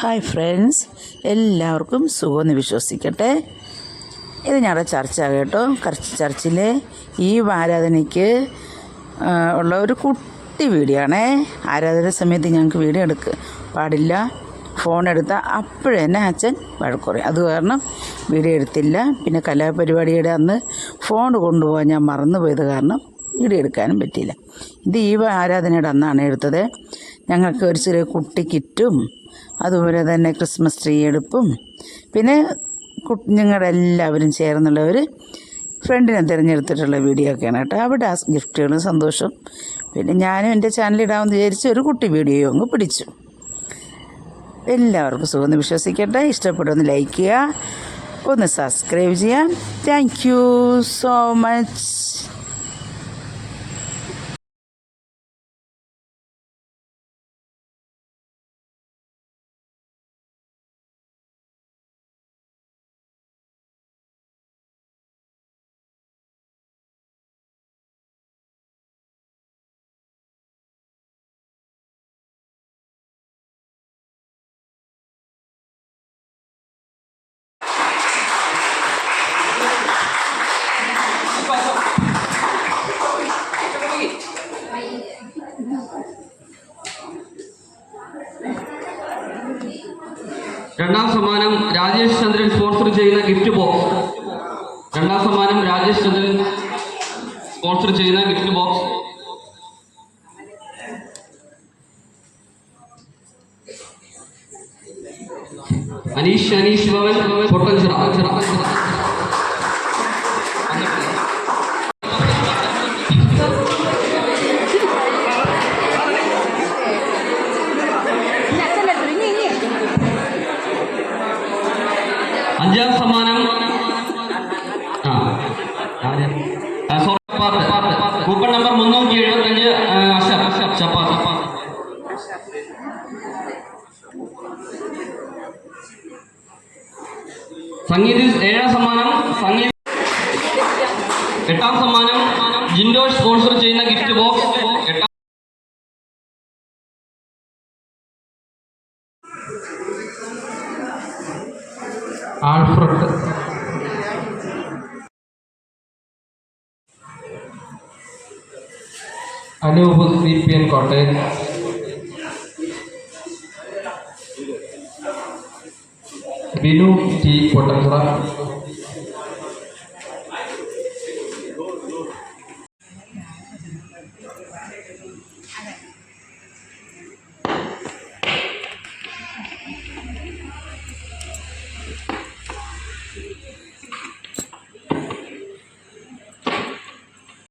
Hi friends എല്ലാവർക്കും സുഖമെന്ന് വിശ്വസിക്കട്ടെ. ഇത് ഞങ്ങളുടെ ചർച്ച കേട്ടോ. ചർച്ചിലെ ഈ ആരാധനയ്ക്ക് ഉള്ള ഒരു കുട്ടി വീഡിയോ ആണേ ആരാധന സമയത്ത് ഞങ്ങൾക്ക് വീഡിയോ എടുക്ക പാടില്ല. ഫോൺ എടുത്താൽ അപ്പോഴേ തന്നെ അച്ഛൻ വഴക്കുറയും അത് കാരണം വീഡിയോ എടുത്തില്ല. പിന്നെ കലാപരിപാടിയുടെ അന്ന് ഫോൺ കൊണ്ടുപോകാൻ ഞാൻ മറന്നുപോയത് കാരണം വീഡിയോ എടുക്കാനും പറ്റിയില്ല. ഇത് ഈ ആരാധനയുടെ അന്നാണ് എടുത്തത്. ഞങ്ങൾക്ക് ഒരു ചെറിയ കുട്ടി കിറ്റും അതുപോലെ തന്നെ ക്രിസ്മസ് ട്രീ എടുപ്പും. പിന്നെ കുഞ്ഞുങ്ങളുടെ എല്ലാവരും ചേർന്നുള്ളവർ ഫ്രണ്ടിനെ തിരഞ്ഞെടുത്തിട്ടുള്ള വീഡിയോ ഒക്കെയാണ് കേട്ടോ. അവിടെ ആ ഗിഫ്റ്റുകളും സന്തോഷം. പിന്നെ ഞാനും എന്റെ ചാനലിൽ ഇടാമെന്ന് വിചാരിച്ച് ഒരു കുട്ടി വീഡിയോ അങ്ങ് പിടിച്ചു. എല്ലാവർക്കും സുഖമെന്ന് വിശ്വസിക്കട്ടെ. ഇഷ്ടപ്പെടുമെന്ന് ലൈക്ക് ചെയ്യുക. ഒന്ന് സബ്സ്ക്രൈബ് ചെയ്യാം. Thank you so much. രണ്ടാം സമ്മാനം രാജേഷ് ചന്ദ്രൻ സ്പോൺസർ ചെയ്യുന്ന ഗിഫ്റ്റ് ബോക്സ്. രണ്ടാം സമ്മാനം രാജേഷ് ചന്ദ്രൻ സ്പോൺസർ ചെയ്യുന്ന ഗിഫ്റ്റ് ബോക്സ്. അനീഷ് അനീഷ് ഭവൻ പൊട്ടൻചിറ അഞ്ചാം സമ്മാനം. കൂപ്പൺ നമ്പർ മുന്നൂറ്റി എഴുപത്തി അഞ്ച് അഷർ അഷർ ചപ്പാത്ത് സംഗീത ഏഴാം സമ്മാനം സംഗീത എട്ടാം സമ്മാനം ജിൻഡോഷ് സ്പോൺസർ ചെയ്യുന്ന gift box. Alfred Anoop C P N Kottayam Binu T Pottanchira